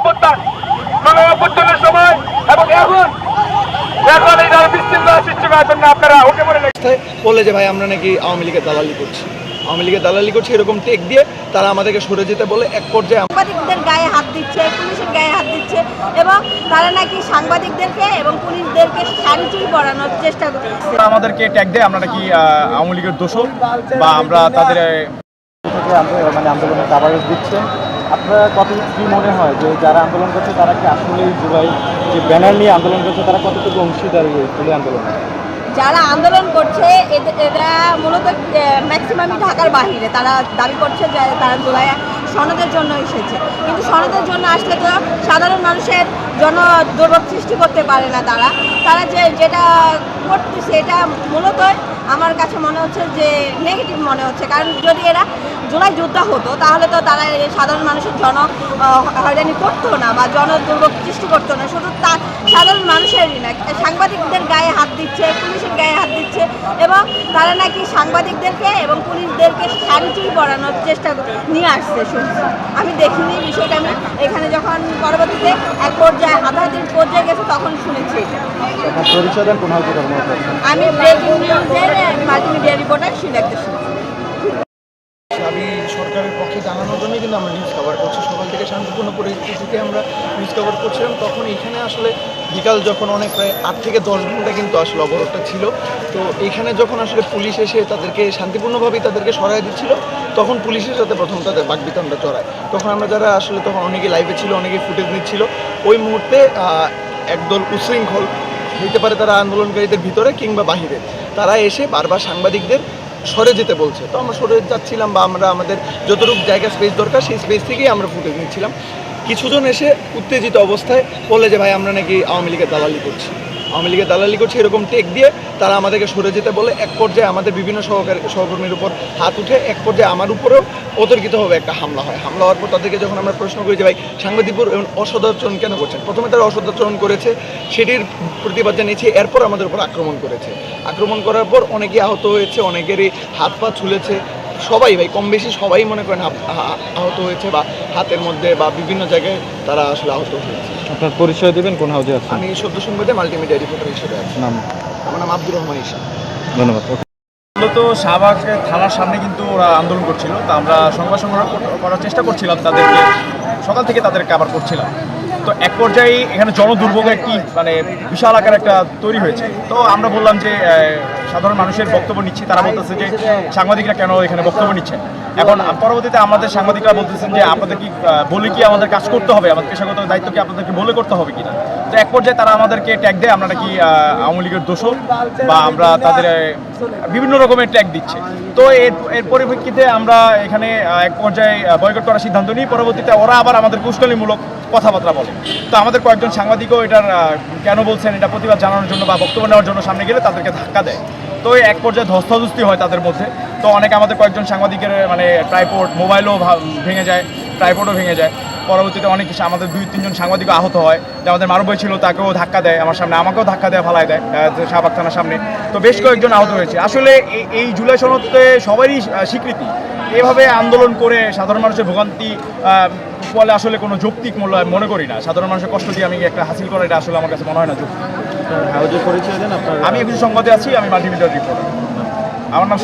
অভ্যুত্থান গণ অভ্যুত্থানের সময় এবং এখন এখন এই ধরনের বিশৃঙ্খলা সৃষ্টি করার জন্য আপনারা উঠে পড়ে লেগেছেন। বললে যে ভাই আমরা নাকি আওয়ামী লীগের দালালি করছি। আওয়ামী লীগের দালালি করছি এরকম টেক দিয়ে তারা আমাদেরকে সরে যেতে বলে এক পর্যায়ে সাংবাদিকদের গায়ে হাত দিচ্ছে পুলিশের গায়ে হাত দিচ্ছে এবং তারা নাকি সাংবাদিকদেরকে এবং পুলিশদেরকে শাড়ি চুরি পরানোর চেষ্টা করছে। তারা আমাদেরকে ট্যাগ দেয় আমরা নাকি আহ, আওয়ামী লীগের দোষক বা আমরা তাদের মানে আন্দোলনের কাভারেজ দিচ্ছেন আপনারা কত কি মনে হয় যে যারা আন্দোলন করছে, তারা কি আসলেই জুলাই যে ব্যানার নিয়ে আন্দোলন করছে, তারা কতটুকু অংশীদার তুলে আন্দোলনে? যারা আন্দোলন করছে এরা মূলত ম্যাক্সিমামই ঢাকার বাহিরে। তারা দাবি করছে যে তারা জুলাই সনদের জন্য এসেছে। কিন্তু সনদের জন্য আসলে তো সাধারণ মানুষের জন্য দুর্ভোগ সৃষ্টি করতে পারে না তারা। তারা যে, যেটা করতেছে, এটা মূলত আমার কাছে মনে হচ্ছে যে নেগেটিভ মনে হচ্ছে। কারণ যদি এরা জুলাই যুদ্ধ হতো, তাহলে তো তারা সাধারণ মানুষের জন হয়রানি করতো না বা জন দুর্ভোগ সৃষ্টি করতো না। শুধু তা সাধারণ মানুষেরই না, সাংবাদিকদের গায়ে হাত দিচ্ছে পুলিশের গায়ে হাত দিচ্ছে এবং তারা নাকি সাংবাদিকদেরকে এবং পুলিশদেরকে শান্তি বড়ানোর পরানোর চেষ্টা নিয়ে আসছে শুনছি। আমি দেখিনি বিষয়টা আমি এখানে যখন পরবর্তীতে এক পর্যায়ে হাতাহাতির পর্যায়ে গেছে তখন শুনেছি। আমি ব্রেকিং নিউজের মাল্টিমিডিয়া রিপোর্টার শিলাক্ত আমি জন্যই আমরা নিউজ কভার করছি। সকাল থেকে শান্তিপূর্ণ পরিস্থিতিতে আমরা নিউজ কভার করছিলাম। তখন এখানে আসলে বিকাল যখন অনেক, প্রায় আট থেকে দশ ঘণ্টা কিন্তু আসলে অবরোধটা ছিল। তো এখানে যখন আসলে পুলিশ এসে তাদেরকে শান্তিপূর্ণভাবেই তাদেরকে সরাই দিচ্ছিল, তখন পুলিশের সাথে প্রথম তাদের বাগবিতণ্ডা চড়ায়। তখন আমরা যারা আসলে তখন অনেকে লাইভে ছিল অনেকে ফুটেজ নিচ্ছিল। ওই মুহূর্তে একদল উচ্ছৃঙ্খল হইতে পারে তারা আন্দোলনকারীদের ভিতরে কিংবা বাহিরে, তারা এসে বারবার সাংবাদিকদের সরে যেতে বলছে। তো আমরা সরে যাচ্ছিলাম বা আমরা আমাদের যতটুকু জায়গা স্পেস দরকার, সেই স্পেস থেকেই আমরা ফুটেজ নিচ্ছিলাম। কিছুজন এসে উত্তেজিত অবস্থায় বলে যে, ভাই, আমরা নাকি আওয়ামী লীগের দালালি করছি। আওয়ামী লীগের দালালি করছি, এরকম টেক দিয়ে তারা আমাদেরকে সরে যেতে বলে, এক পর্যায়ে আমাদের বিভিন্ন সহকারী, সহকর্মীর উপর হাত উঠে, এক পর্যায়ে আমার উপরেও অতর্কিতভাবে একটা হামলা হয়। হামলা হওয়ার পর তাদেরকে যখন আমরা প্রশ্ন করি যে, ভাই সাংবাদিকপুর অসদাচরণ কেন করছেন? প্রথমে তারা অসদাচরণ করেছে, সেটির প্রতিবাদ জানিয়েছে, এরপর আমাদের উপর আক্রমণ করেছে। আক্রমণ করার পর অনেকেই আহত হয়েছে, অনেকেরই হাত পা ছুলেছে। সবাই ভাই কম বেশি সবাই মনে করেন আহ- আহ- আহত হয়েছে বা হাতের মধ্যে বা বিভিন্ন জায়গায় তারা আসলে আহত হয়েছে। আপনার পরিচয় দেবেন কোন হাউসে আছেন? আমি সদ্য সংবাদে মাল্টিমিডিয়া রিপোর্টার হিসেবে আছি। নাম? আমার নাম আব্দুর রহমান ইসা ধন্যবাদ মূলত শাহবাগ থানার সামনে কিন্তু ওরা আন্দোলন করছিল। তা আমরা সংবাদ সংগ্রহ করার চেষ্টা করছিলাম তাদেরকে সকাল থেকে তাদেরকে আবার করছিলাম। তো এক পর্যায়ে এখানে জনদুর্ভোগ একটি মানে বিশাল আকার একটা তৈরি হয়েছে। তো আমরা বললাম যে সাধারণ মানুষের বক্তব্য নিচ্ছি, তারা বলতেছে যে সাংবাদিকরা কেন এখানে বক্তব্য নিচ্ছেন এখন পরবর্তীতে আমাদের সাংবাদিকরা বলতেছেন যে আপনাদের কি বলে কি আমাদের কাজ করতে হবে? আমাদের পেশাগত দায়িত্ব কি আপনাদেরকে বলে করতে হবে কিনা? তো এক পর্যায়ে তারা আমাদেরকে ট্যাগ দেয়, আমরা নাকি আওয়ামী লীগের দোষক বা আমরা তাদের বিভিন্ন রকমের ট্যাগ দিচ্ছে। তো এর এর পরিপ্রেক্ষিতে আমরা এখানে এক পর্যায়ে বয়কট করার সিদ্ধান্ত নিই। পরবর্তীতে ওরা আবার আমাদের কুষ্কালিমূলক কথাবার্তা বলে। তো আমাদের কয়েকজন সাংবাদিকও এটার কেন বলছেন, এটা প্রতিবাদ জানানোর জন্য বা বক্তব্য নেওয়ার জন্য সামনে গেলে তাদেরকে ধাক্কা দেয়। তো এক পর্যায়ে ধস্তাধস্তি হয় তাদের মধ্যে। তো অনেকে আমাদের কয়েকজন সাংবাদিকের মানে ট্রাইপোর্ট মোবাইলও ভেঙে যায় ট্রাইপোর্টও ভেঙে যায়। পরবর্তীতে অনেক সা- আমাদের দুই তিনজন সাংবাদিকও আহত হয়। যে আমাদের মারুফ ছিল তাকেও ধাক্কা দেয় আমার সামনে আমাকেও ধাক্কা দেয় ফালায় দেয় শাহবাগ থানার সামনে। তো বেশ কয়েকজন আহত হয়েছে। আসলে এই- জুলাই সনদে সবারই স্বীকৃতি। এভাবে আন্দোলন করে সাধারণ মানুষের ভোগান্তি ফলে আসলে কোনো যৌক্তিক মূল্য আমি মনে করি না। সাধারণ মানুষের কষ্ট দিয়ে আমি একটা হাসিল করা এটা আসলে আমার কাছে মনে হয় না যৌক্তিক। আমি একজন সংবাদে আছি আমি মাল্টিমিডিয়ার রিপোর্টার। আমার নাম